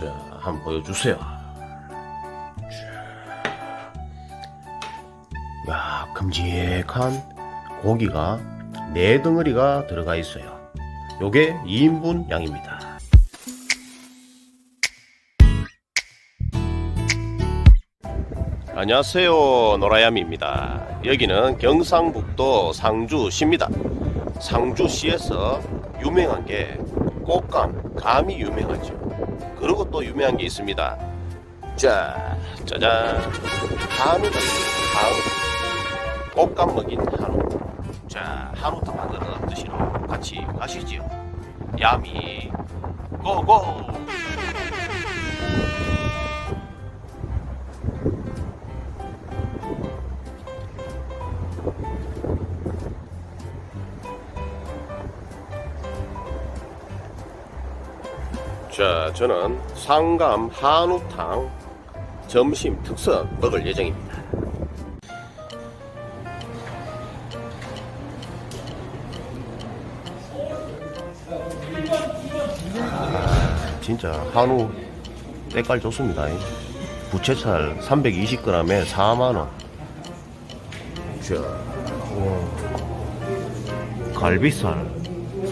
자, 한번 보여주세요. 자. 야, 큼직한 고기가 네 덩어리가 들어가 있어요. 요게 2인분 양입니다. 안녕하세요. 노라야미입니다. 여기는 경상북도 상주시입니다. 상주시에서 유명한 게 꽃감, 감이 유명하죠. 그리고 또 유명한 게 있습니다. 자, 짜잔. 있습니다. 한우. 꽃감 먹인 한우. 자, 한우탕 만들어 드시러 같이 가시지요. 야미, 고고! 자, 저는 상감 한우탕 점심 특선 먹을 예정입니다. 아, 진짜 한우 때깔 좋습니다. 부채살 320g에 4만원. 자, 와. 갈비살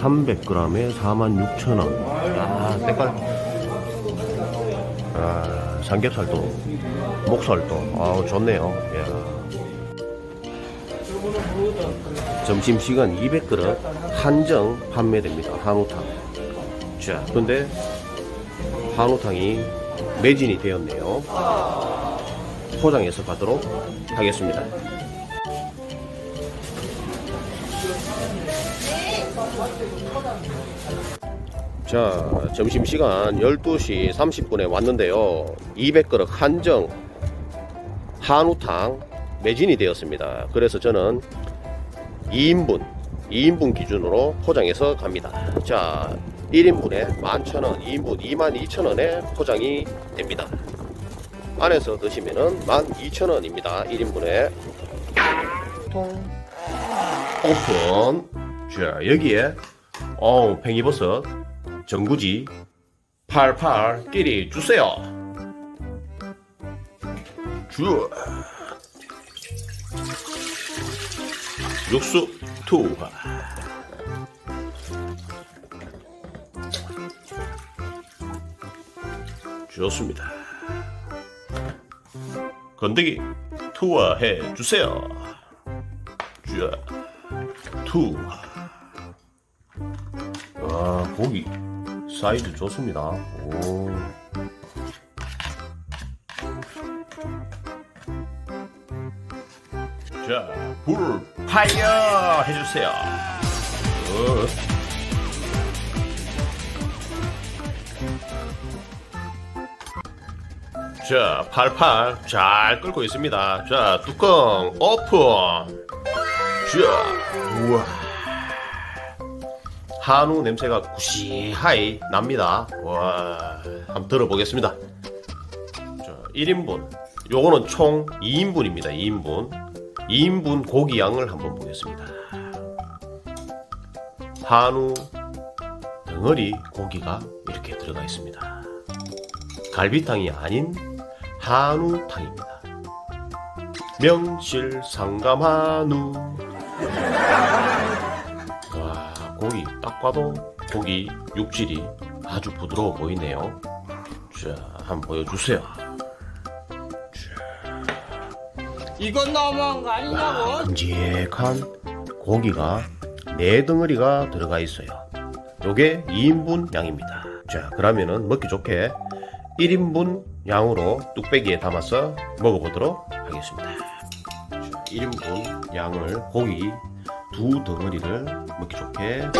300g에 46,000원. 아, 때깔. 아, 삼겹살도, 목살도, 아우, 좋네요. 야. 점심시간 200그릇 한정 판매됩니다. 한우탕. 자, 근데 한우탕이 매진이 되었네요. 포장해서 가도록 하겠습니다. 자, 점심시간 12시 30분에 왔는데요. 200그릇 한정 한우탕 매진이 되었습니다. 그래서 저는 2인분, 2인분 기준으로 포장해서 갑니다. 자, 1인분에 11,000원, 2인분 22,000원에 포장이 됩니다. 안에서 드시면은 12,000원입니다. 1인분에. 오픈. 자, 여기에, 어우, 팽이버섯, 전구지, 팔팔 끼리 주세요. 주. 육수 투하. 좋습니다. 건더기 투하해 주세요. 자, 투하. 아, 고기 사이즈 좋습니다. 오. 자, 불 파이어 해주세요. 어. 자, 팔팔 잘 끓고 있습니다. 자, 뚜껑 오픈. 자, 우와. 한우 냄새가 구시하이 납니다. 와, 한번 들어보겠습니다. 자, 1인분. 요거는 총 2인분입니다. 2인분. 2인분 고기 양을 한번 보겠습니다. 한우 덩어리 고기가 이렇게 들어가 있습니다. 갈비탕이 아닌 한우탕입니다. 명실 상감 한우. 딱 봐도 고기 육질이 아주 부드러워 보이네요. 자, 한번 보여주세요. 이건 너무한 거 아니냐고? 큼직한 고기가 네 덩어리가 들어가 있어요. 요게 2인분 양입니다. 자, 그러면은 먹기 좋게 1인분 양으로 뚝배기에 담아서 먹어보도록 하겠습니다. 자, 1인분 양을 고기 두 덩어리를 먹기 좋게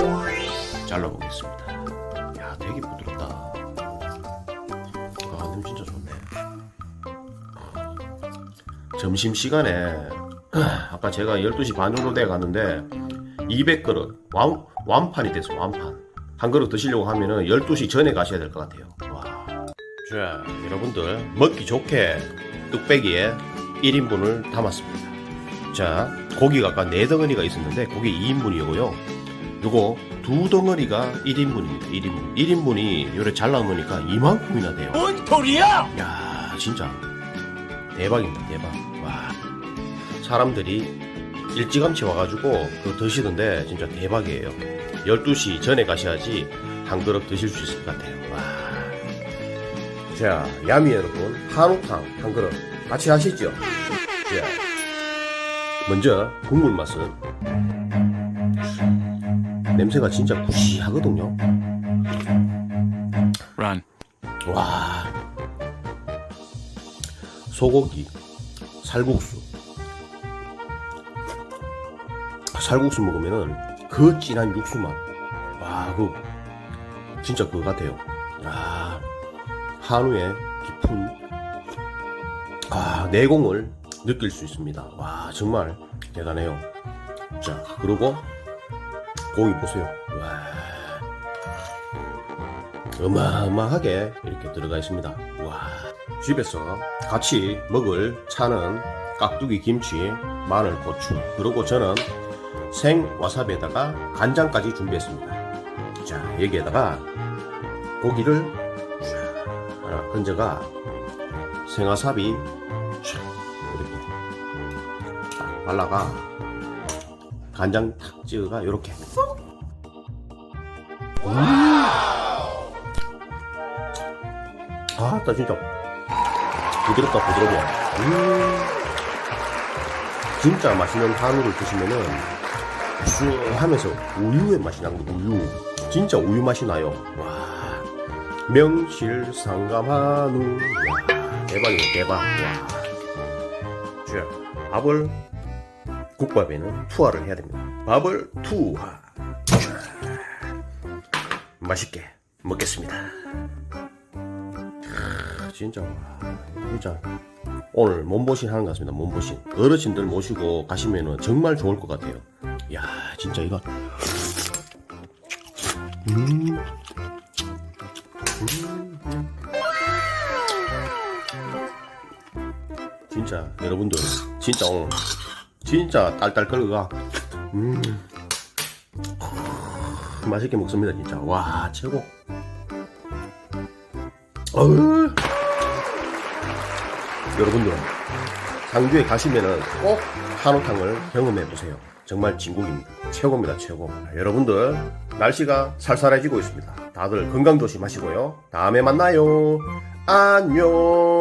잘라보겠습니다. 야, 되게 부드럽다. 아, 냄 진짜 좋네. 점심 시간에 아까 제가 12시 반 정도 돼 갔는데 200그릇 완, 완판이 됐어 완판 한 그릇 드시려고 하면은 12시 전에 가셔야 될 것 같아요 와. 자 여러분들 먹기 좋게 뚝배기에 1인분을 담았습니다 자 고기가 아까 4덩어리가 있었는데 고기 2인분이고요. 요거 두 덩어리가 1인분입니다. 1인분. 1인분이 요래 잘 나오니까 이만큼이나 돼요. 뭔 소리야? 야 진짜. 대박입니다 대박. 와. 사람들이 일찌감치 와가지고 그거 드시던데 진짜 대박이에요. 12시 전에 가셔야지 한 그릇 드실 수 있을 것 같아요. 와 자 야미 여러분 한우탕 한 그릇 같이 하시죠? 자 먼저 국물 맛은 냄새가 진짜 구시하거든요. Run. 와. 소고기 살국수. 살국수 먹으면은 그 진한 육수 맛 와 그 진짜 그거 같아요. 아 한우의 깊은 아 내공을 느낄 수 있습니다 와 정말 대단해요 자 그리고 고기 보세요 와 어마어마하게 이렇게 들어가 있습니다. 와. 집에서 같이 먹을 차는 깍두기 김치, 마늘, 고추. 그리고 저는 생 와사비에다가 간장까지 준비했습니다. 자, 여기에다가 고기를 쫙 하나 건져가 생와사비 발라가 간장 탁 찍어가 이렇게 아, 나 진짜 부드럽다 부드러워. 음, 진짜 맛있는 한우를 드시면은 쑥하면서 우유의 맛이 나거든요. 우유, 진짜 우유 맛이 나요. 와, 명실 상감 한우, 와, 대박이네 대박. 와, 자, 밥을 국밥에는 투하를 해야 됩니다. 밥을 투하. 자, 맛있게 먹겠습니다. 진짜 와, 진짜 오늘 몸보신 하는 것 같습니다. 몸보신 어르신들 모시고 가시면은 정말 좋을 것 같아요. 야 진짜 이거 음. 음. 진짜 여러분들 진짜 오늘 진짜 딸딸 끓어가 음. 맛있게 먹습니다 진짜 와 최고 어우. 여러분들 상주에 가시면은 꼭 한우탕을 경험해 보세요. 정말 진국입니다. 최고입니다, 최고. 여러분들 날씨가 살살해지고 있습니다. 다들 건강 조심하시고요. 다음에 만나요. 안녕.